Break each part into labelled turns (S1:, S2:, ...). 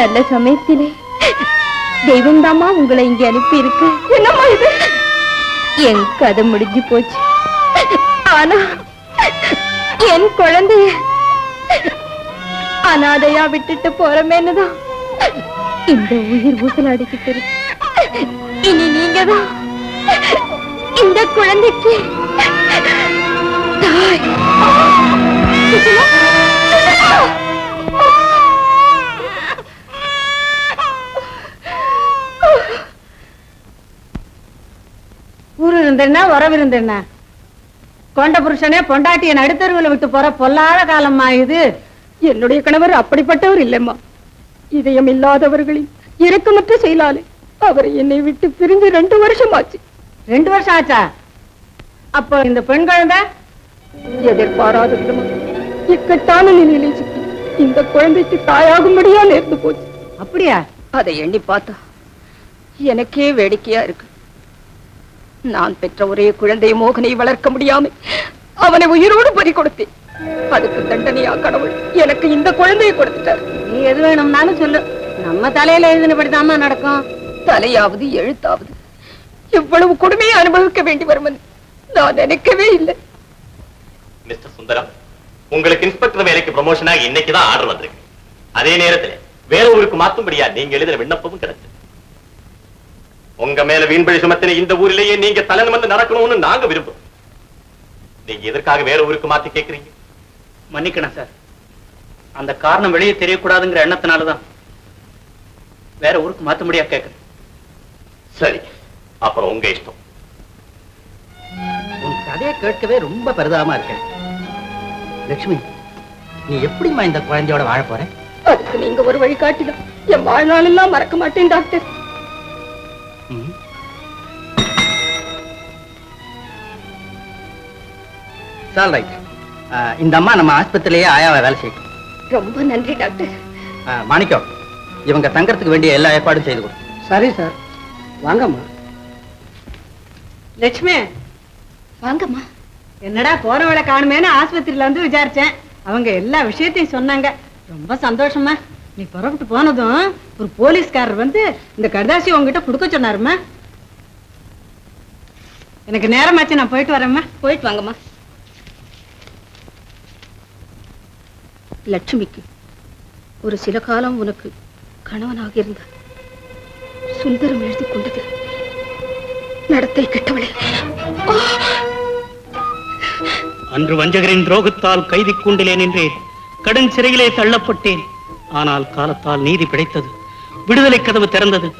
S1: நல்ல சமயத்திலே. தெய்வம்தாமா உங்களை இங்க அனுப்பி இருக்கு என்னம்மா இது? என் கதை முடிஞ்சு போச்சு. ஆனா என் குழந்தைய அனாதையா விட்டுட்டு போறமேன்னுதான் இந்த உயிர் ஊசலாடிக்கிட்டு இருக்கு. இனி நீங்க தான் இந்த குழந்தைக்கு தாய். சுசிலா,
S2: ஊர் இருந்தேன்னா கொண்ட புருஷனே பொண்டாட்டிய நடுத்தருவில் விட்டு போற பொல்லாத காலம்மா இது.
S1: என்னுடைய கணவர் அப்படிப்பட்டவர் இல்லைம்மா. இதயம் இல்லாதவர்களின் இரக்கமற்ற செயலாலே அவர் என்னை விட்டு பிரிந்து ரெண்டு வருஷம் ஆச்சு
S2: ரெண்டு வருஷம் ஆச்சா? அப்போ இந்த பெண் குழந்தை?
S1: எதிர்பாராத விதமா இக்கட்டான நிலையிலே சிக்கி இந்த குழந்தைக்கு தாயாகும்படியா நேர்ந்து போச்சு.
S2: அப்படியா?
S1: அதை எண்ணி பார்த்தா எனக்கே வேடிக்கையா இருக்கு. நான் பெற்ற ஒரே குழந்தை மோகனை வளர்க்க முடியாம அவனை உயிரோடு பறி கொடுத்தேன். அதுக்கு தண்டனையா கடவுள் எனக்கு இந்த குழந்தையை கொடுத்துட்டார்.
S2: நீ எது வேணும்னாலும் சொல்லு. நம்ம தலையில எழுதினபடிதாம்மா நடக்கும்.
S1: தலையாவது எழுத்தாவது. இவ்வளவு கொடுமையை அனுபவிக்க வேண்டி வரும் நான் நினைக்கவே இல்லை.
S3: மிஸ்டர் சுந்தரம் உங்களுக்கு இன்ஸ்பெக்டர் வேலைக்கு ப்ரமோஷனா இன்னைக்கு தான் ஆர்டர் வந்திருக்கு. அதே நேரத்துல வேற ஊருக்கு மாத்தும்படியா நீங்க எழுதின விண்ணப்பமும் கிடைச்சு உங்க மேல வீண்பழி சுமத்தின இந்த ஊரிலேயே நீங்க தலன் வந்து நடக்கணும்னு நாங்க விரும்புறோம். நீங்க எதற்காக வேற ஊருக்கு மாத்தி கேக்குறீங்க?
S4: மன்னிக்கணும் சார். அந்த காரணம் வெளியே தெரியக்கூடாதுங்கிற எண்ணத்தினாலதான். வேற ஊருக்கு மாத்த முடியா கேட்கறேன்
S3: சரி அப்புறம் உங்க இஷ்டம்.
S5: உன் கதையை கேட்கவே ரொம்ப பரிதாபமா இருக்கேன். லட்சுமி நீ எப்படிம்மா இந்த குழந்தையோட வாழ போற?
S1: அதுக்கு நீங்க ஒரு வழி காட்டிலும் என் வாழ்நாளெல்லாம் மறக்க மாட்டேன் டாக்டர்.
S5: All right. ஆ, இந்த அம்மா நம்ம ஆஸ்பத்திரியிலேயே ஆயாவை வேலை செய்யும்
S1: ரொம்ப நன்றி டாக்டர்.
S5: மாணிக்கம் இவங்க தங்கறதுக்கு வேண்டிய எல்லா ஏற்பாடும் செய்து கொடு.
S2: சரி சார். வாங்கம்மா. லட்சுமி.
S1: வாங்கம்மா.
S2: என்னடா போறவளை காணுமேன்னு ஆஸ்பத்திரியில வந்து விசாரிச்சேன். அவங்க எல்லா விஷயத்தையும் சொன்னாங்க. ரொம்ப சந்தோஷமா நீ புறப்பட்டு போனதும் ஒரு போலீஸ்காரர் வந்து இந்த கடிதாசி உங்ககிட்ட கொடுக்க சொன்னாருமா எனக்கு நேரமாச்சு நான் போயிட்டு வரேம்மா.
S1: போயிட்டு வாங்கம்மா. லட்சுமிக்கு ஒரு சில காலம் உனக்கு கணவனாக இருந்த சுந்தரம் எழுதி கொண்டது நடத்தை கெட்டவளே.
S4: அன்று வஞ்சகரின் துரோகத்தால் கைதி கூண்டிலே நின்றேன். கடும் சிறையிலே தள்ளப்பட்டேன். ஆனால் காலத்தால் நீதி கிடைத்தது விடுதலை கதவு திறந்தது.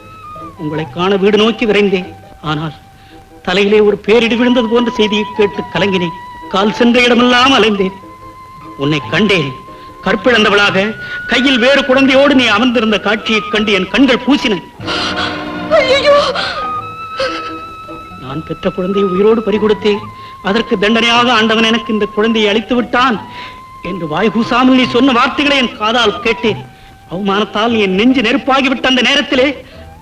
S4: உங்களை காண வீடு நோக்கி விரைந்தேன். ஆனால் தலையிலே ஒரு பேரிடி விழுந்தது போன்ற செய்தியை கேட்டு கலங்கினேன். கால் சென்ற இடமெல்லாம் அலைந்தேன். உன்னை கண்டேன். கற்பிழந்தவளாக கையில் வேறு குழந்தையோடு நீ அமர்ந்திருந்த காட்சியைக் கண்டு என் கண்கள் பூசின. நான் பெற்ற குழந்தையை உயிரோடு பறிகொடுத்தேன். அதற்கு தண்டனையாக ஆண்டவன் எனக்கு இந்த குழந்தையை அளித்து விட்டான். என்று வாய் கூசாமல் நீ சொன்ன வார்த்தைகளை என் காதால் கேட்டேன். அவமானத்தால் என் நெஞ்சு நெருப்பாகிவிட்ட அந்த நேரத்திலே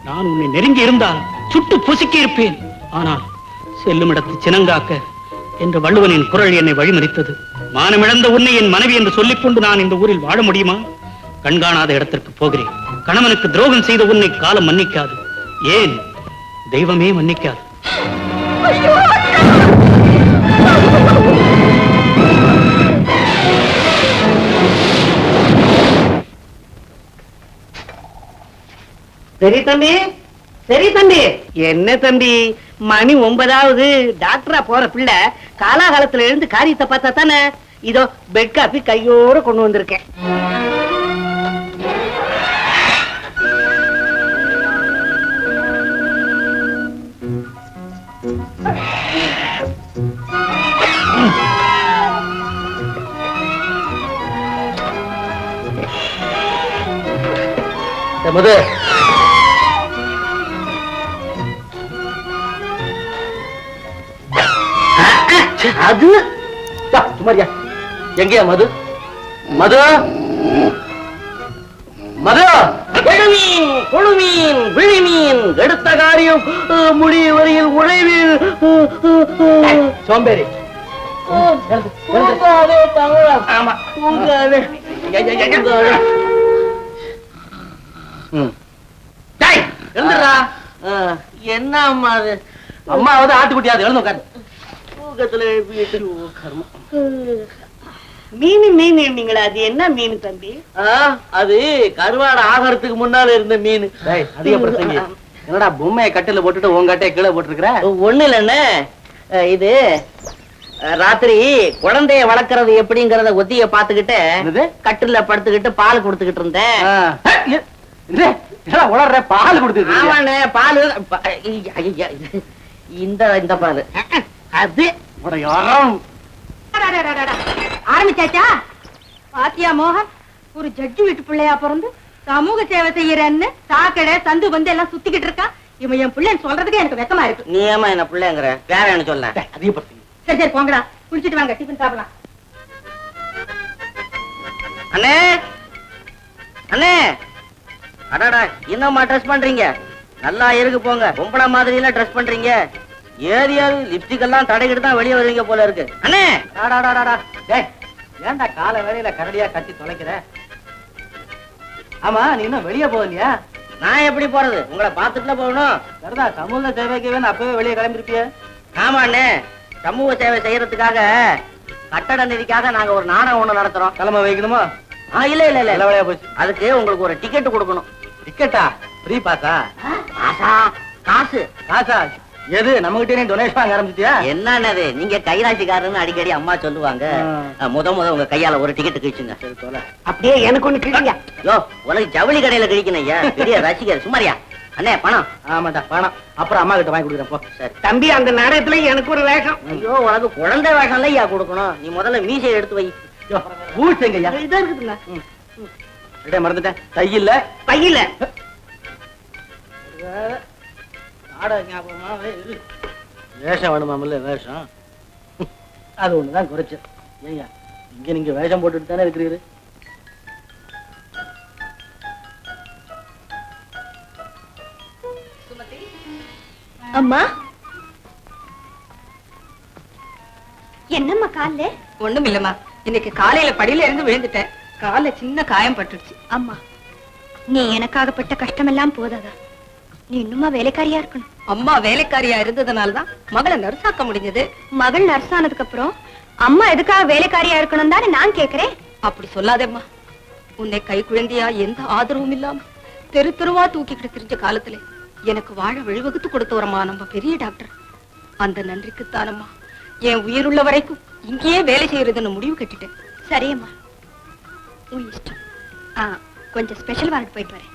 S4: நான் உன்னை நெருங்கி இருந்தால் சுட்டு பொசுக்கி இருப்பேன். ஆனால் செல்லும் இடத்து சினங்காக்க என்று வள்ளுவனின் குரல் என்னை வழிமறித்தது. மானமிழந்த உன்னை என் மனைவி என்று சொல்லிக்கொண்டு நான் இந்த ஊரில் வாழ முடியுமா? கண்காணாத இடத்திற்கு போகிறேன். கணவனுக்கு துரோகம் செய்த உன்னை காலம் மன்னிக்காது. ஏன்? தெய்வமே மன்னிக்காது.
S2: சரி தம்பி சரி தம்பி. என்ன தம்பி? மணி ஒன்பதாவது. டாக்டரா போற பிள்ளை காலாகாலத்துல எழுந்து காரியத்தை பார்த்தா தானே? இதோ பெட் காபி கையோட கொண்டு வந்திருக்கேன்.
S5: முது.
S6: அது? சுமாரியா எங்கேயா மது? மது? மது? விழுமீன் குழுமீன் விழிமீன் எடுத்த காரியம் முடிய வரையில் உழைவில். சோம்பேறி. ஆமா. என்ன அம்மா அது? அம்மாவது ஆட்டுக்குட்டியாது எழுந்து உட்காரு. தூக்கத்துல ஓ, கர்மம்.
S7: மீன் மீன் நீங்களா அது என்ன மீன் தம்பி?
S6: ஆ, அது கருவாடு ஆகறதுக்கு முன்னால இருந்த மீன். டேய், அதிக பிரசங்கி. என்னடா பொம்மையை கட்டில போட்டுட்டு உன் கட்டையை கீழே போட்டுருக்கிற?
S7: ஒண்ணு இல்லைன்னு இது ராத்திரி குழந்தைய வளர்க்கறது எப்படிங்கறத ஒத்திய பாத்துக்கிட்டு? கட்டில படுத்துக்கிட்டு பால் கொடுத்துக்கிட்டு இருந்தேன்.
S6: உளர்ற? பால் கொடுத்துட்டு
S7: ஆமாண்ணே பால். இந்த இந்த பால். அது
S1: ஆரம்பிச்சாச்சா? பாத்தியா மோகன் ஒரு ஜட்ஜி வீட்டு பிள்ளையா பிறந்து சமூக சேவை செய்யறன்னு சாக்கடை சந்து வந்து எல்லாம் சுத்திக்கிட்டு இருக்கான் இவன் என் பிள்ளைன்னு சொல்றதுக்கு எனக்கு வெக்கமா இருக்கு.
S7: நீ ஏமா என்ன பிள்ளைங்கிற? வேற என்ன சொல்ல?
S1: சரி சரி போங்கடா. குளிச்சிட்டு வாங்க டிஃபன் சாப்பிடலாம்.
S7: அண்ணே! அண்ணே! அடாடா என்னம்மா ட்ரெஸ் பண்றீங்க? நல்லா இருக்கு போங்க. பொம்பளை மாதிரி எல்லாம் ட்ரெஸ் பண்றீங்க. ஏரியாவது லிப்ஸ்டிக் எல்லாம் தடைக்கிட்டு தான் வெளியே வருவீங்க போல இருக்கு. அண்ணே!
S6: ஏன்டா கால வேலையில கரடியா கட்டி தொலைக்கிற? ஆமா நீ இன்னும் வெளியே போகலையா?
S7: நான் எப்படி போறது? உங்களை பார்த்துட்டுல போகணும்.
S6: சரிதா சமூக சேவைக்கு வேணும் அப்பவே வெளியே கிளம்பிருப்பிய.
S7: ஆமா அண்ணே. சமூக சேவை செய்யறதுக்காக கட்டட நிதிக்காக நாங்க ஒரு நாடகம் ஒண்ணு நடத்துறோம்.
S6: கிளம்ப வைக்கணுமா?
S7: ஆ, இல்ல இல்ல இல்ல.
S6: வேலையா போச்சு.
S7: அதுக்கு உங்களுக்கு ஒரு டிக்கெட் கொடுக்கணும்.
S6: டிக்கெட்டா ஃப்ரீ பாஸா
S7: ஆசா காசு.
S6: காசா? எது? நம்ம கிட்டே டொனேஷன் வாங்க ஆரம்பிச்சிட்டியா?
S7: என்னன்னது? நீங்க கைராசிக்காரன்னு அடிக்கடி அம்மா சொல்லுவாங்க. முத முத உங்க கையால ஒரு டிக்கெட் கிழிச்சுங்க. அப்படியே எனக்கு ஒண்ணு கிழிங்க. யோ உனக்கு ஜவுளி கடையில கிழிக்கணும் ஐயா. பெரிய ரசிகர். சுமாரியா அண்ணே பணம்.
S6: ஆமாடா பணம். அப்புறம் அம்மா கிட்ட வாங்கி கொடுக்குறேன்
S7: சரி.
S6: தம்பி அந்த நாடகத்துல எனக்கு ஒரு வேஷம்.
S7: ஐயோ உனக்கு குழந்தை வேஷம்ல ஐயா கொடுக்கணும். நீ முதல்ல மீசையை எடுத்து வை.
S6: ஊச்சங்கய்யா
S7: இதா இருக்குதுங்க
S6: மறந்துட்டேன். தையில்ல?
S7: பையில
S6: நாடக ஞாபகமாவே இரு வேஷம் வேணுமாமில்ல வேஷம். அது ஒண்ணுதான் குறைச்சு ஏய்யா இங்க நீங்க வேஷம் போட்டுட்டு தானே இருக்கிறீரு?
S8: அம்மா. என்னம்மா கால்ல?
S1: ஒண்ணும் இல்லம்மா இன்னைக்கு காலையில படியில இருந்து விழுந்துட்டேன். கால சின்ன காயம் பட்டுருச்சு.
S8: அம்மா நீ எனக்காகப்பட்ட கஷ்டமெல்லாம் போதாதா? நீ இன்னுமா வேலைக்காரியா இருக்கணும்.
S1: அம்மா வேலைக்காரியா இருந்ததுனால தான் மகளை நர்சாக்க முடிஞ்சது.
S8: மகள் நர்ஸ் ஆனதுக்கு அப்புறம் அம்மா எதுக்காக வேலைக்காரியா இருக்கணும் தானே நான் கேக்குறேன்.
S1: அப்படி சொல்லாதேம்மா. உன்னை கை குழந்தையா எந்த ஆதரவும் இல்லாம தெரு தெருவா தூக்கிக்கிட்டு திரிஞ்ச காலத்துல எனக்கு வாழ வழிவகுத்து கொடுத்தவரம்மா நம்ம பெரிய டாக்டர். அந்த நன்றிக்குத்தானம்மா. என் உயிருள்ள வரைக்கும் இங்கேயே வேலை செய்யறதுன்னு முடிவு கட்டிட்டேன்.
S8: சரியம்மா. உன் இஷ்டம். ஆ கொஞ்சம் ஸ்பெஷல் வாரண்ட் போயிட்டு வரேன்.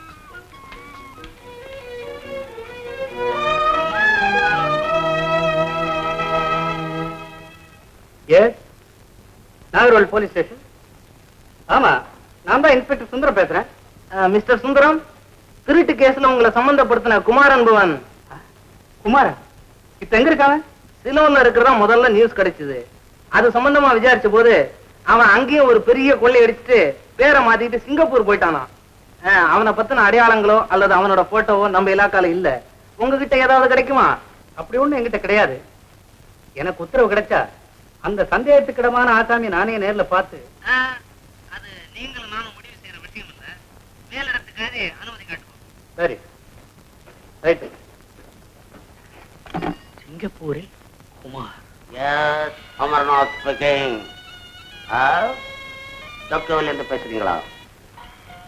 S6: Yes Nagercoil police station. ஆமா நான் தான் இன்ஸ்பெக்டர் சுந்தரம் பேசுறேன். மிஸ்டர் சுந்தரம் திருட்டு கேஸ்ல உங்களை சம்பந்தப்படுத்தின குமாரன் பவன் குமாரன் இப்ப எங்க இருக்காங்க சிலோன்ல இருக்கிறதா முதல்ல நியூஸ் கிடைச்சது. அது சம்பந்தமா விசாரிச்ச போது அவன் அங்கேயும் ஒரு பெரிய கொள்ளை அடிச்சுட்டு பேரை மாத்திட்டு சிங்கப்பூர் போயிட்டானான் அஹ், அவனை பத்தின அடையாளங்களோ அல்லது அவனோட போட்டோவோ நம்ம இலாக்கால இல்ல. உங்ககிட்ட ஏதாவது கிடைக்குமா? அப்படி ஒண்ணும் என்கிட்ட கிடையாது. எனக்கு உத்தரவு கிடைச்சா அந்த சந்தேகத்துக்கிடமான ஆசாமி நானே நேர்ல பார்த்து
S7: அது நீங்களும் நானும் முடிவு செய்யற விஷயம் இல்ல. மேலிடத்துக்காக அனுமதி காட்டுவோம்.
S6: சரி. ரைட்
S4: சிங்கப்பூரில் Kumar.
S7: Yes Amarnath speaking doctor இருந்து பேசுறீங்களா?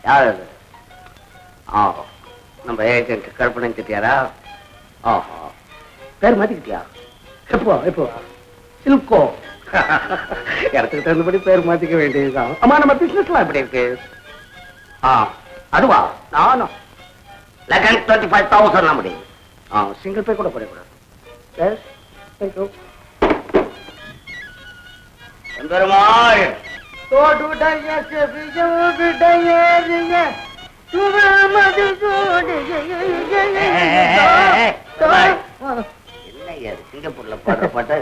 S7: யார் அது? ஆ நம்ம ஏஜென்ட் கற்பனை திட்டியாரா ஆஹா. பேர் மாத்திக்கிட்டியா?
S6: எப்போ எப்போ? சில்கோ இடத்துக்கு தகுந்தபடி பேர் மாத்திக்க வேண்டியதுதான் ஆமா நம்ம பிசினஸ்லாம் எப்படி இருக்கு
S7: ஆ அதுவா நானும் லெக்கன் டுவெண்ட்டி ஃபைவ் தௌசண்ட் முடியும்
S6: ஆ சிங்கிள் பே கூட போடக்கூடாது எஸ் தேங்க்யூ
S7: பெருமாள் என்ன சிங்கப்பூர்ல பாடுற பாட்டு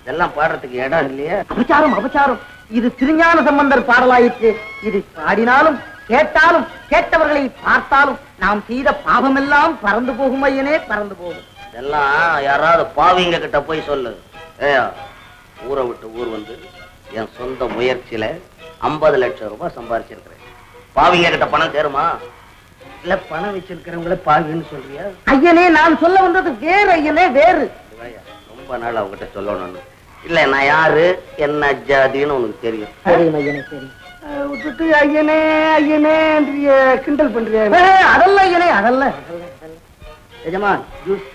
S9: இதெல்லாம் பாடுறதுக்கு இடம் இல்லையா.
S10: அபச்சாரம் அபச்சாரம். இது திருஞான சம்பந்தர் பாடலாயிற்று. இது பாடினாலும் கேட்டாலும் கேட்டவர்களை பார்த்தாலும் நாம் செய்த பாவமெல்லாம் பறந்து போகும் ஐயனே பறந்து போகும்.
S9: இதெல்லாம் யாராவது பாவிங்க கிட்ட போய் சொல்லு. ஊரை விட்டு ஊர் வந்து என் சொந்த முயற்சியில ஐம்பது லட்சம் ரூபாய் சம்பாதிச்சிருக்கிறேன் பாவிங்க கிட்ட பணம் சேருமா? இல்ல பணம் வச்சிருக்கிறவங்கள பாவின்னு சொல்றியா?
S10: ஐயனே நான் சொல்ல வந்தது வேறு ஐயனே வேறு.
S9: ரொம்ப நாள் அவங்ககிட்ட சொல்லணும்னு. இல்ல நான் யாரு என்ன ஜாதின்னு உனக்கு தெரியும்.
S10: தெரியும் ஐயனே சரி விட்டுட்டு ஐயனே ஐயனே கிண்டல் பண்றியா? அதல்ல ஐயனே அதல்ல. எஜமான் ஜூஸ்.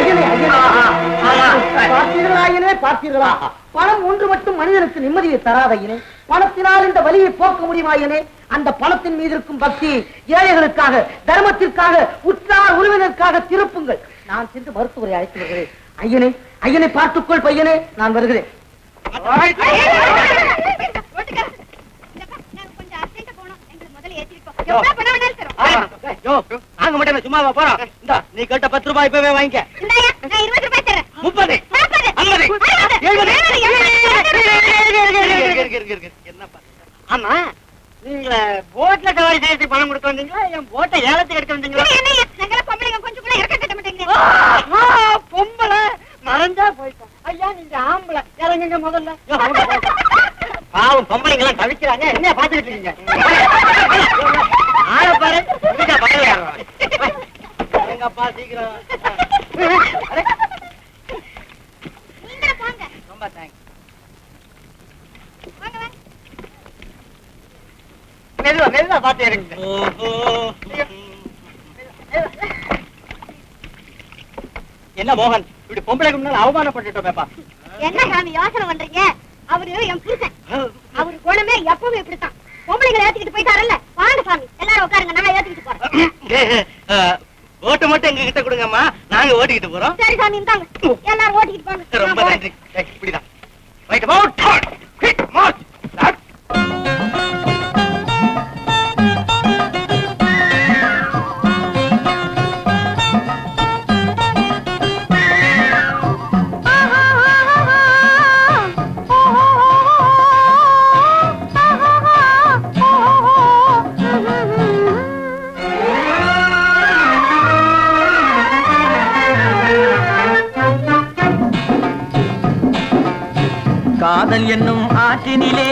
S10: ஐயனே, ஐயனே. பார்த்தீர்களா ஐயனே பார்த்தீர்களா? பணம் ஒன்று மட்டும் மனிதனுக்கு நிம்மதியை தராத ஐயனே பணத்தினால் இந்த வலியை போக்க முடியுமா ஐயனே அந்த பணத்தின் மீது இருக்கும் பக்தி ஏழைகளுக்காக தர்மத்திற்காக உற்றார் உறவினருக்காக திருப்புங்கள். நான் சென்று மருத்துவரை அழைத்து வருகிறேன். ஐயனே ஐயனை பார்த்துக்கொள் பையனே. நான் வருகிறேன்.
S9: நாங்க மட்டும் சும்மாவா போறோம்? இந்தா நீ கேட்ட பத்து ரூபாய் இப்பவே வாங்கிக்க. முப்பது ஐம்பது எழுபது என்னப்பா ஆமா நீங்க போட்ல சவாரி செய்யறதுக்கு பணம் கொடுக்க வந்தீங்களா என் போட்டை ஏலத்துக்கு எடுக்க வந்தீங்களா ஆஹா, பொம்பளை மறைஞ்சா போயிட்டோம் ஐயா நீங்க ஆம்பளை இறங்குங்க முதல்ல பாவம் பொம்பளைங்க எல்லாம் தவிக்கிறாங்க என்ன பாத்துக்கிட்டு இருக்கீங்க ஆள பாரு. எங்கப்பா சீக்கிரம் அடே, ரொம்ப தேங்க்ஸ் மெதுவா மெதுவா பாத்து இறங்குங்க என்ன மோகன் இப்படி பொம்பளைக்கு முன்னால அவமானப்பட்டுட்டோமேப்பா
S11: என்ன சாமி யோசனை பண்றீங்க? அவரு என் புருஷன். அவரு குணமே எப்பவும் இப்படித்தான். பொம்பளைங்களை ஏத்திக்கிட்டு போயிட்டாரல்ல? வாங்க சாமி எல்லாரும் உட்காருங்க நான் ஏத்திக்கிட்டு போறேன்.
S9: ஓட்டு மட்டும் எங்க கிட்ட கொடுங்கம்மா. நாங்க ஓட்டிக்கிட்டு போறோம்.
S11: சரி சாமி இந்தாங்க. எல்லாரும் ஓட்டிக்கிட்டு போங்க.
S9: ரொம்ப
S11: நான்
S9: நன்றி. இப்படிதான். ரைட் அபவுட்
S12: காதல் என்னும் ஆற்றினிலே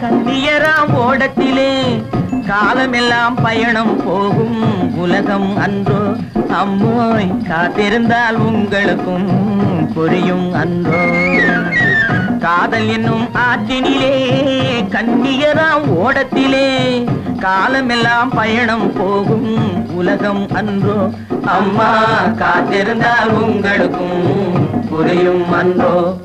S12: கண்ணியராம் ஓடத்திலே காலமெல்லாம் பயணம் போகும் உலகம் அன்றோ. அம்மோய் காத்திருந்தால் உங்களுக்கும் புரியும் அன்றோ. காதல் என்னும் ஆற்றினிலே கண்ணியராம் ஓடத்திலே காலமெல்லாம் பயணம் போகும் உலகம் அன்றோ. அம்மா காத்திருந்தால் உங்களுக்கும் புரியும் அன்றோ.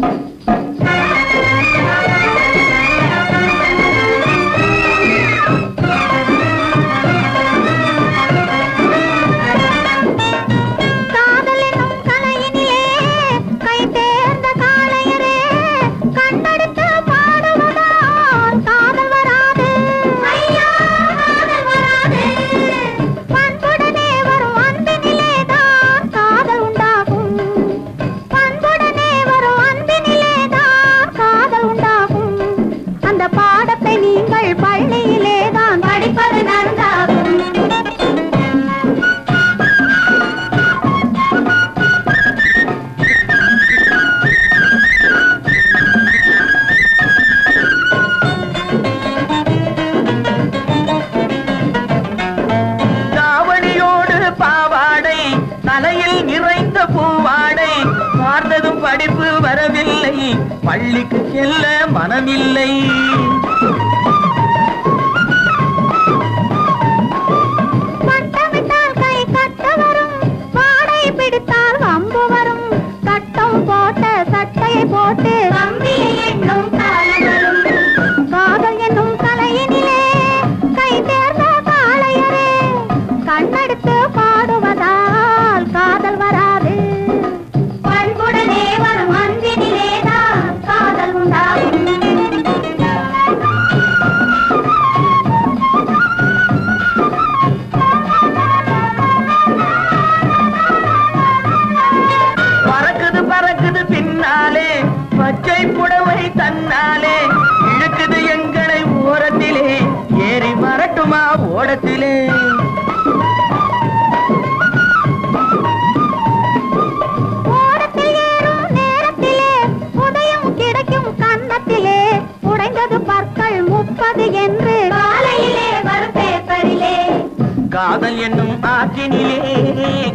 S11: காதல் என்னும்
S13: ஆற்றினிலே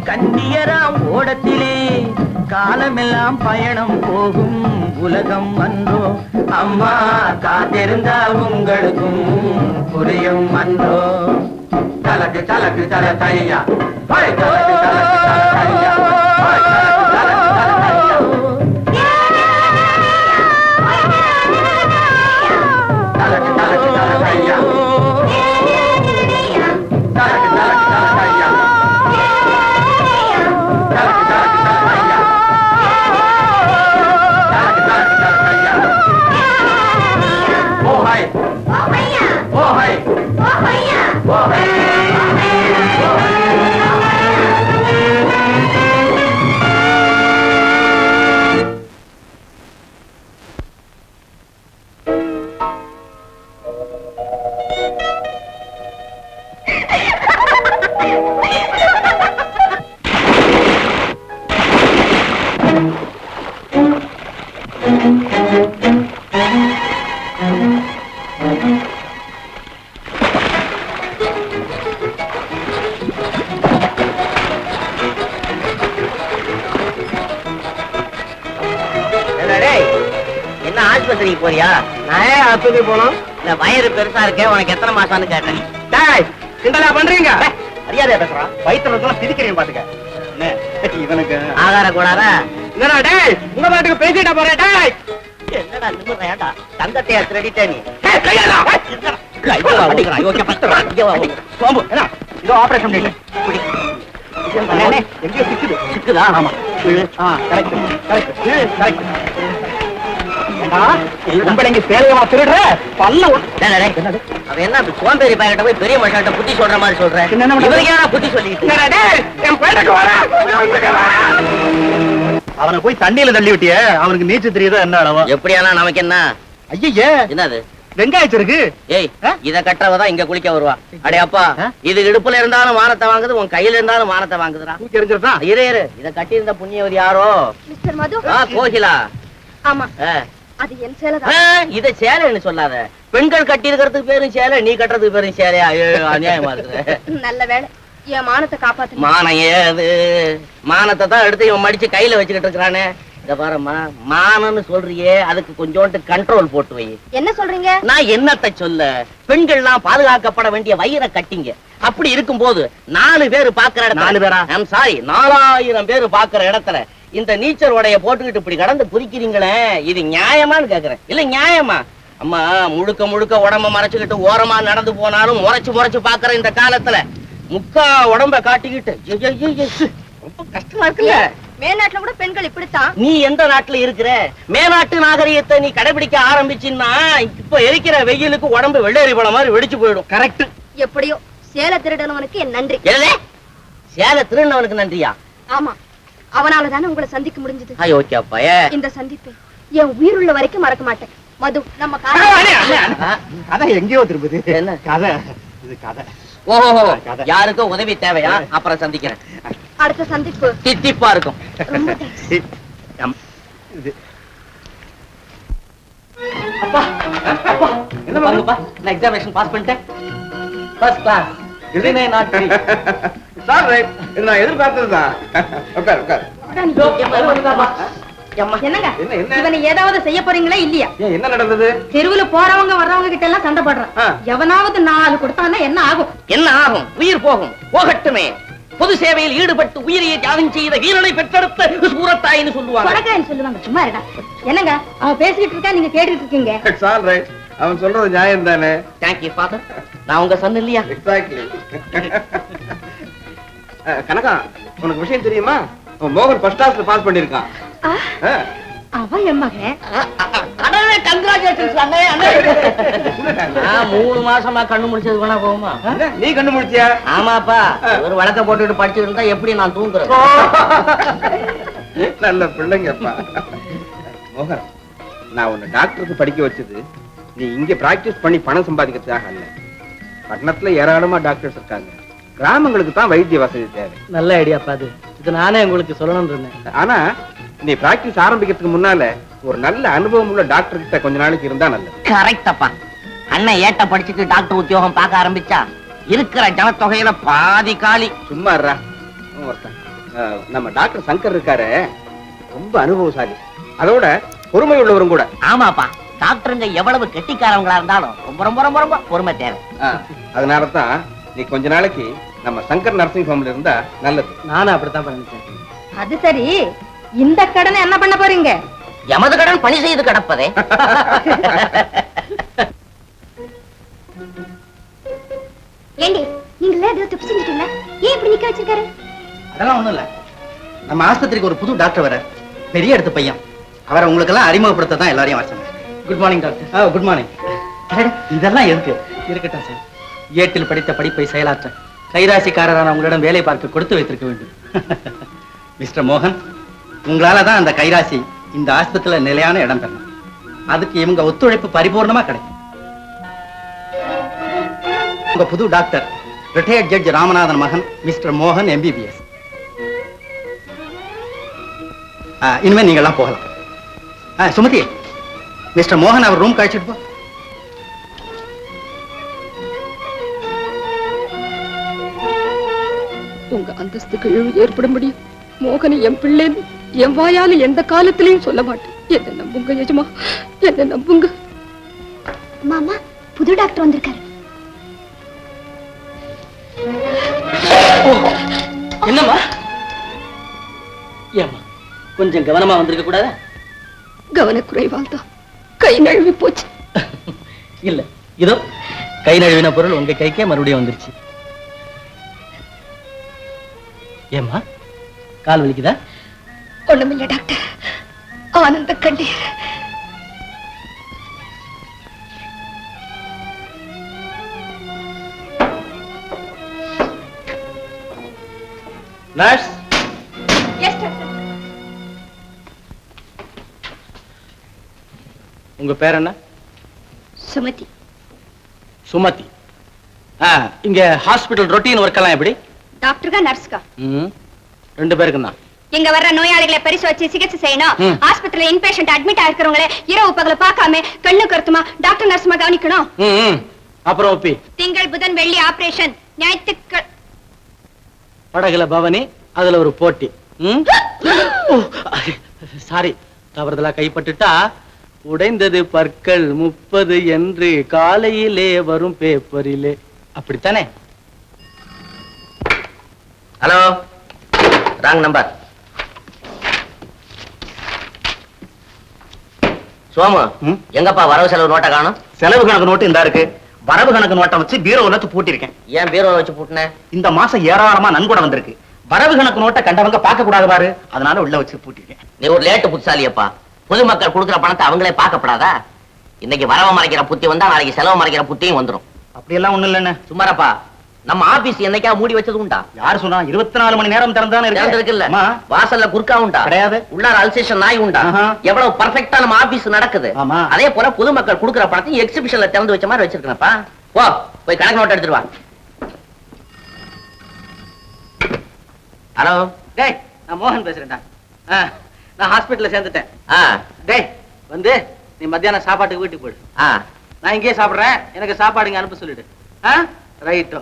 S13: கண்டியராம் ஓடத்திலே. காலமெல்லாம் பயணம் போகும் உலகம் அன்றோ அம்மா காத்திருந்தா உங்களுக்கும் புரியும் அன்றோ. தலக்கு தலக்கு தல தையா. தலக்கு தலக்கு தல தையா.
S5: இவனுக்கு
S7: ஆகார கூடாதா
S5: என்னடா டேய் உங்க பாட்டுக்கு பேசிட்டா போறேன் டேய்
S7: என்னடா நிமிர்றேன்டா தங்கத்தையா திருடிட்டே நீ
S5: கையெல்லாம்.
S7: இங்க வா, அடிக்கிறான். இங்க வா, இங்க வா.
S5: சோம்பு, என்ன? இதோ ஆபரேஷன். அண்ணே, எங்கேயோ சிக்குது.
S7: சிக்குதா?
S5: ஆமா. இழு. ஆ, correct, பொம்பளைங்க சேலையவா திருடுற? பல்ல.
S7: அவன் என்ன சோம்பேறி பையன்கிட்ட போய் பெரிய மனுஷன்கிட்ட புத்தி சொல்ற மாதிரி சொல்றேன்? இவருக்கு புத்தி சொல்லிட்டு.
S5: அவனை போய் தண்ணியில தள்ளி விட்டியே. அவனுக்கு நீச்சல் தெரியுதா என்ன அளவா?
S7: எப்படியானா நமக்கு என்ன?
S5: ஐயே
S7: என்னது?
S5: வெங்காயச்சிருக்கு
S7: ஏய் இத கட்டுறவதான் இங்க குளிக்க வருவா. அடே அப்பா? இது இடுப்புல இருந்தாலும் மானத்தை வாங்குது உன் கையில இருந்தாலும் மானத்தை வாங்குதுடா.
S5: தூக்கி எறிஞ்சிருந்தா
S7: இரு இரு இத கட்டியிருந்த புண்ணியவதி யாரோ?
S8: மிஸ்டர் மது.
S7: ஆ கோகிலா.
S8: ஆமா. அது என் சேலை
S7: ஆ, இத சேலைன்னு சொல்லாத. பெண்கள் கட்டி இருக்கிறதுக்கு பேரும் சேலை நீ கட்டுறதுக்கு பேரும் சேலையா? அநியாயமா இருக்குது
S8: நல்ல வேலை என் மானத்தை காப்பாத்து
S7: மானம் ஏது? மானத்தை தான் எடுத்து இவன் மடிச்சு கையில வச்சுக்கிட்டு இருக்கிறானே. இத பாரும்மா மானம்னு சொல்றியே அதுக்கு கொஞ்சோண்டு கண்ட்ரோல் போட்டு வை.
S8: என்ன சொல்றீங்க?
S7: நான் என்னத்தை சொல்ல? பெண்கள்லாம் பாதுகாக்கப்பட வேண்டிய வயிறை கட்டிங்க. அப்படி இருக்கும்போது நாலு பேர் பாக்குற இடத்துல
S5: நாலு பேரா?
S7: ஐம் சாரி நாலாயிரம் பேர் பாக்குற இடத்துல இந்த நீச்சல் உடைய போட்டுக்கிட்டு இப்படி கடந்து குறிக்கிறீங்களே இது நியாயமான்னு கேக்குறேன். இல்ல நியாயமா? அம்மா முழுக்க முழுக்க உடம்ப மறைச்சுக்கிட்டு ஓரமா நடந்து போனாலும் முறைச்சு முறைச்சு பாக்குற இந்த காலத்துல முக்கா உடம்ப காட்டிக்கிட்டு ரொம்ப கஷ்டமா இருக்குல்ல?
S8: மேல்நாட்டுல கூட பெண்கள் இப்படித்தான்.
S7: நீ எந்த நாட்டுல இருக்கிற? மேநாட்டு நாகரிகத்தை நீ கடைபிடிக்க ஆரம்பிச்சின்னா இப்ப எரிக்கிற வெயிலுக்கு உடம்பு வெள்ளேறி போன மாதிரி வெடிச்சு போயிடும்.
S5: கரெக்ட்
S8: எப்படியோ சேலை திருடனவனுக்கு என் நன்றி.
S7: சேலை திருநவனுக்கு நன்றியா?
S8: ஆமா. அவனால தானே உங்களை சந்திக்க முடிஞ்சது.
S7: ஓகே அப்பா
S8: இந்த சந்திப்பை என் உயிருள்ள வரைக்கும் மறக்க மாட்டேன். மது நம்ம.
S5: கதை எங்கேயோ திரும்புது.
S7: என்ன?
S5: கதை. இது கதை.
S7: ஓஹோ உதவி தேவையா? அப்புறம் சந்திக்கிறேன்.
S8: அடுத்த சந்திப்பு.
S7: தித்திப்பா இருக்கும். என்ன எக்ஸாமினேஷன் பாஸ் பண்ணிட்டேன். ஃபர்ஸ்ட் கிளாஸ் இதுனே நாட்
S14: சார் நான் எதிர்பார்த்ததுதான் உட்கார் உட்கார்.
S8: என்னங்க? இவனை ஏதாவது செய்ய போறீங்களா இல்லையா?
S14: என்ன நடந்தது?
S8: தெருவுல போறவங்க வர்றவங்க கிட்ட எல்லாம் சண்டை. போடுறான். எவனாவது நாலு கொடுத்தான்னா என்ன ஆகும்?
S7: என்ன ஆகும்? உயிர் போகும். போகட்டுமே. பொது சேவையில் ஈடுபட்டு உயிரையை தியாகம் செய்த வீரனை பெற்றெடுத்த சூரத்தாயின்னு சொல்லுவாங்க.
S8: சொல்லுவாங்க. சும்மா என்னங்க? அவன் பேசிக்கிட்டு இருக்கா நீங்க கேட்டுட்டு இருக்கீங்க?
S14: அவன் சொல்றது நியாயம் தானே
S7: தேங்க்யூ ஃபாதர் நான் உங்க சன் இல்லையா?
S14: எக்ஸாக்ட்லி கனகா உனக்கு விஷயம் தெரியுமா? அவன் மோகன் ஃபர்ஸ்ட் கிளாஸ்ல பாஸ் பண்ணிருக்கான்
S8: ஆ, அவன் என் மகன்.
S7: அண்ணே கங்க்ராச்சுலேஷன்ஸ் அண்ணே அண்ணே. நான் மூணு மாசமா கண்ணு முடிச்சது வேணா போகுமா?
S14: நீ கண்டுபிடிச்சியா
S7: ஆமாப்பா. ஒரு வழக்க போட்டுட்டு படிச்சுட்டு இருந்தா எப்படி நான் தூங்குறேன்
S14: நல்ல பிள்ளைங்கப்பா. மோகன் நான் உன்னை டாக்டருக்கு படிக்க வச்சது நீ இங்க பிராக்டிஸ் பண்ணி பணம் சம்பாதிக்கிறதுக்காக அல்ல. பட்டணத்துல ஏராளமா டாக்டர்ஸ் இருக்காங்க. கிராமங்களுக்கு தான் வைத்திய வசதி தேவை.
S6: நல்ல ஐடியாப்பா அது இது நானே உங்களுக்கு சொல்லணும்னு இருந்தேன்.
S14: ஆனா நீ பிராக்டிஸ் ஆரம்பிக்கிறதுக்கு முன்னால ஒரு நல்ல அனுபவம் உள்ள டாக்டர் கிட்ட கொஞ்ச நாளைக்கு இருந்தா நல்லது.
S7: கரெக்ட் அப்பா. அண்ணன் ஏட்ட படிச்சுட்டு டாக்டர் உத்தியோகம் பார்க்க ஆரம்பிச்சா இருக்கிற ஜனத்தொகையில பாதி காலி.
S14: சும்மா நம்ம டாக்டர் சங்கர் இருக்காரு. ரொம்ப அனுபவசாலி. அதோட பொறுமை உள்ளவரும் கூட.
S7: ஆமாப்பா. டாக்டருங்க எவ்வளவு கெட்டிக்காரவங்களா இருந்தாலும் ரொம்ப ரொம்ப ரொம்ப ரொம்ப பொறுமை தேவை.
S14: அதனாலதான் நீ கொஞ்ச நாளைக்கு நம்ம சங்கர் நர்சிங் ஹோம்ல இருந்தா நல்லது.
S6: நானும் அப்படித்தான் பண்ணிட்டேன்.
S8: அது சரி இந்த கடனை என்ன பண்ண போறீங்க?
S7: எமது கடன் பணி செய்து கிடப்பதே.
S8: ஏண்டி நீங்களே ஏதோ தப்பு செஞ்சுட்டீங்க? ஏன் இப்படி நிக்க வச்சிருக்காரு?
S5: அதெல்லாம் ஒண்ணும் இல்ல. நம்ம ஆஸ்பத்திரிக்கு ஒரு புது டாக்டர் வர பெரிய இடத்து பையன். அவரை உங்களுக்கு எல்லாம் அறிமுகப்படுத்த தான் எல்லாரையும் வர சொன்னேன்
S6: குட் மார்னிங் டாக்டர்
S5: ஆ குட் மார்னிங் இதெல்லாம் எதுக்கு? இருக்கட்டும் சார் ஏட்டில் படித்த படிப்பை செயலாற்ற கைராசிக்காரரான உங்களிடம் வேலை பார்க்க கொடுத்து வைத்திருக்க வேண்டும். மிஸ்டர் மோகன் உங்களால தான் அந்த கைராசி இந்த ஆஸ்பத்திரியில நிலையான இடம் பெறணும். அதுக்கு இவங்க ஒத்துழைப்பு பரிபூர்ணமா கிடைக்கும். உங்க புது டாக்டர் ரிட்டையர்ட் ஜட்ஜ் ராமநாதன் மகன் மிஸ்டர் மோகன் எம்பிபிஎஸ் இனிமே நீங்க எல்லாம் போகலாம். சுமதி மிஸ்டர் மோகன் அவர் ரூம் கழிச்சிட்டு போ.
S1: உங்க அந்தஸ்துக்கு இழிவு ஏற்படும்படி மோகனை என் பிள்ளைன்னு என் வாயால எந்த காலத்திலையும் சொல்ல மாட்டேன். என்ன நம்புங்க எஜமா. என்ன நம்புங்க.
S8: மாமா புது டாக்டர் வந்திருக்காரு.
S6: என்னம்மா? ஏம்மா கொஞ்சம் கவனமா வந்திருக்க கூடாதா
S1: கவனக்குறைவால் தான் கை நழுவி போச்சு.
S6: இல்ல இதோ கை நழுவின பொருள் உங்க கைக்கே மறுபடியும் வந்துருச்சு. ஏம்மா கால் வலிக்குதா?
S1: ஒண்ணுமில்ல டாக்டர். ஆனந்த கண்டீர்
S6: நர்ஸ் உங்க பேர் என்ன?
S1: சுமதி.
S5: சுமதி. இங்க ஹாஸ்பிடல் ரொட்டீன் ஒர்க் எல்லாம் எப்படி?
S8: டாக்டருக்கா நர்ஸ்க்கா
S5: ரெண்டு பேருக்கும் தான்.
S8: இங்க வர்ற நோயாளிகளை பரிசோதிச்சு சிகிச்சை செய்யணும். ஆஸ்பத்திரியில இன்பேஷண்ட் அட்மிட் ஆயிருக்கிறவங்களே இரவு பகல பார்க்காம கண்ணு கருத்துமா டாக்டர் நர்ஸ்மா கவனிக்கணும்.
S5: அப்புறம் ஒப்பி.
S8: திங்கள் புதன் வெள்ளி ஆபரேஷன் ஞாயிற்றுக்கிழமை
S5: படகுல பவனி அதுல ஒரு போட்டி. சாரி தவறுதலா கைப்பட்டுட்டா உடைந்தது பற்கள் முப்பது என்று காலையிலே வரும் பேப்பரிலே. அப்படித்தானே?
S7: Hello wrong number. சோமு? எங்கப்பா வரவு செலவு நோட்டை காணும்?
S5: செலவு கணக்கு நோட்டு இந்த இருக்கு. வரவு கணக்கு நோட்டை வச்சு பீரோல பூட்டிருக்கேன்
S7: ஏன் பீரோல வச்சு பூட்டின?
S5: இந்த மாசம் ஏராளமா நன்கொடை வந்திருக்கு. வரவு கணக்கு நோட்டை கண்டவங்க பார்க்க கூடாது பாரு. அதனால உள்ள வச்சு பூட்டிருக்கேன்
S7: நீ ஒரு லேட்டு புத்திசாலியப்பா. பொதுமக்கள் கொடுக்குற பணத்தை அவங்களே பார்க்கப்படாதா? இன்னைக்கு வரவு மறைக்கிற புத்தி வந்தா நாளைக்கு செலவு மறைக்கிற புத்தியும் வந்துரும்.
S5: அப்படியெல்லாம் ஒண்ணும் இல்லைன்னு
S7: சும்மாரப்பா நம்ம ஆபீஸ் என்னைக்கா மூடி வச்சது உண்டா?
S5: யார் சொன்னா இருபத்தி நாலு மணி நேரம் திறந்தானே
S7: இருக்குல்ல வாசல்ல குறுக்கா உண்டா?
S5: கிடையாது.
S7: உள்ளார அல்சேஷன் நாய் உண்டா. எவ்வளவு பர்ஃபெக்ட்டா நம்ம ஆபீஸ் நடக்குது. அதே போல பொதுமக்கள் கொடுக்குற பணத்தையும் எக்ஸிபிஷன்ல திறந்து வச்ச மாதிரி வச்சிருக்கேன்ப்பா. போ போய் கணக்கு நோட் எடுத்துட்டு வா. ஹலோ.
S6: டேய் நான் மோகன் பேசுறேன்டா. நான் ஹாஸ்பிடல்ல சேர்ந்துட்டேன்.
S7: ஆ.
S6: டேய் வந்து நீ மத்தியானம் சாப்பாட்டுக்கு வீட்டுக்கு போயிடு.
S7: ஆ.
S6: நான் இங்கேயே சாப்பிடுறேன். எனக்கு சாப்பாடு இங்க அனுப்ப சொல்லிடு. ஆ? ரைட்டோ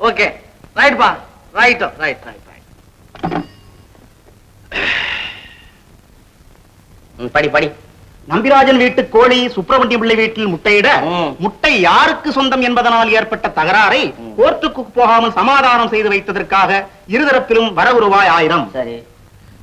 S6: ஓகே ரைட் பா. ரைட்டோ ரைட் ரைட்
S7: படி படி.
S5: நம்பிராஜன் வீட்டு கோழி சுப்பிரமணியம் பிள்ளை வீட்டில் முட்டையிட. முட்டை யாருக்கு சொந்தம் என்பதனால் ஏற்பட்ட தகராறை கோர்ட்டுக்கு போகாமல் சமாதானம் செய்து வைத்ததற்காக இருதரப்பிலும் வரவு ரூபாய் ஆயிரம்.
S7: சரி.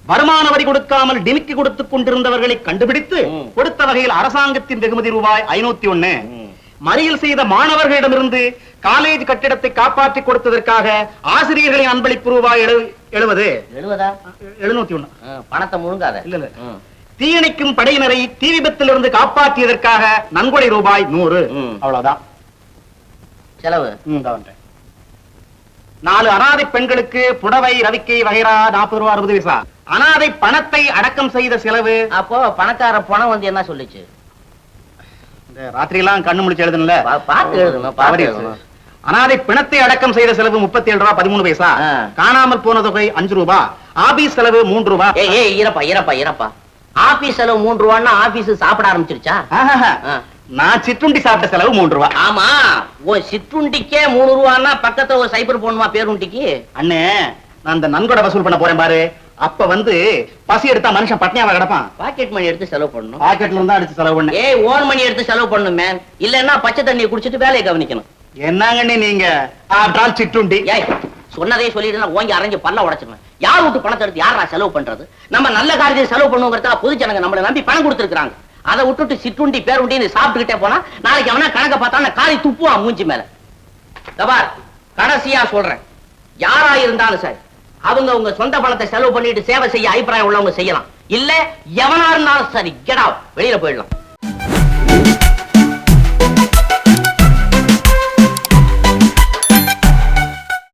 S5: வருமான வரி கொடுக்காமல் டிமிக்கி கொடுத்துக் கொண்டிருந்தவர்களை கண்டுபிடித்து. கொடுத்த வகையில் அரசாங்கத்தின் வெகுமதி ரூபாய் ஐநூத்தி
S7: ம்.
S5: மறியல் செய்த மாணவர்களிடமிருந்து காலேஜ் கட்டிடத்தை காப்பாற்றி கொடுத்ததற்காக ஆசிரியர்களின் அன்பளிப்பு ரூபாய் எழு- எழுபது எழுநூத்தி ஒண்ணு
S7: பணத்தை முழுங்காத
S5: இல்ல, இல்ல.
S7: ம்,
S5: தீயணைக்கும் படையினரை தீ விபத்திலிருந்து காப்பாற்றியதற்காக நன்கொடை ரூபாய் நூறு. அவ்வளவுதான்
S7: செலவு.
S5: நாலு அனாதை பெண்களுக்கு புடவை ரவிக்கை வகைரா நாற்பது ரூபா அறுபது பைசா அனாதை பணத்தை அடக்கம் செய்த செலவு.
S7: அப்போ பணக்கார பணம் வந்து என்ன சொல்லுச்சு?
S5: இந்த ராத்திரி எல்லாம் கண்ணு முடிச்சு எழுதணும்ல
S7: பார்த்து எழுதணும்
S5: அனாதை பிணத்தை அடக்கம் செய்த செலவு முப்பத்தி ஏழு ரூபா பதிமூணு பைசா. காணாமல் போன தொகை அஞ்சு ரூபா. ஆபீஸ் செலவு மூன்று ரூபா.
S7: ஏய் ஏய் இறப்பா இறப்பா இறப்பா ஆபீஸ் செலவு மூன்று ரூபான்னா ஆபீஸ் சாப்பிட ஆரம்பிச்சிருச்சா.
S5: நான் சிற்றுண்டி சாப்பிட்ட செலவு மூன்று ரூபா.
S7: ஆமா. ஓ சிற்றுண்டிக்கே மூணு ரூபான்னா பக்கத்துல ஒரு சைபர் போடணுமா பேருண்டிக்கு?
S5: அண்ணே நான் அந்த நன்கொடை வசூல் பண்ண போறேன் பாரு. அப்ப வந்து பசி எடுத்தா மனுஷன் பட்னியாவா கிடப்பான்?
S7: பாக்கெட் மணி எடுத்து செலவு பண்ணணும்.
S5: பாக்கெட்ல இருந்தா அடிச்சு செலவு பண்ணேன்
S7: ஏய் ஓன் மணி எடுத்து செலவு பண்ணணும் மேன் இல்லன்னா பச்சை தண்ணியை குடிச்சிட்டு வேலையை கவனிக்கணும்.
S5: என்னங்கண்ணே நீங்க? ஆஃப்டர் சிற்றுண்டி.
S7: ஏய் சொன்னதே சொல்லிட்டு ஓங்கி அரைஞ்சு பல்ல உடைச்சிருவேன் யார் விட்டு பணத்தை எடுத்து யாரா செலவு பண்றது? நம்ம நல்ல காரியத்தை செலவு பண்ணுங்கிறதுக்காக பொது ஜனங்க நம்மளை நம்பி பணம் கொடுத்துருக்காங்க அதை விட்டுட்டு சிற்றுண்டி பேருண்டி சாப்பிட்டுக்கிட்டே போனா நாளைக்கு அவனா கணக்க பார்த்தா காரி துப்புவான் மூஞ்சி மேல. கடைசியா சொல்றேன். யாரா இருந்தாலும் சரி அவங்க உங்க சொந்த பணத்தை செலவு பண்ணிட்டு சேவை செய்ய அபிப்பிராயம் உள்ளவங்க செய்யலாம். இல்ல எவனா இருந்தாலும் சரி கெடா வெளியில போயிடலாம்.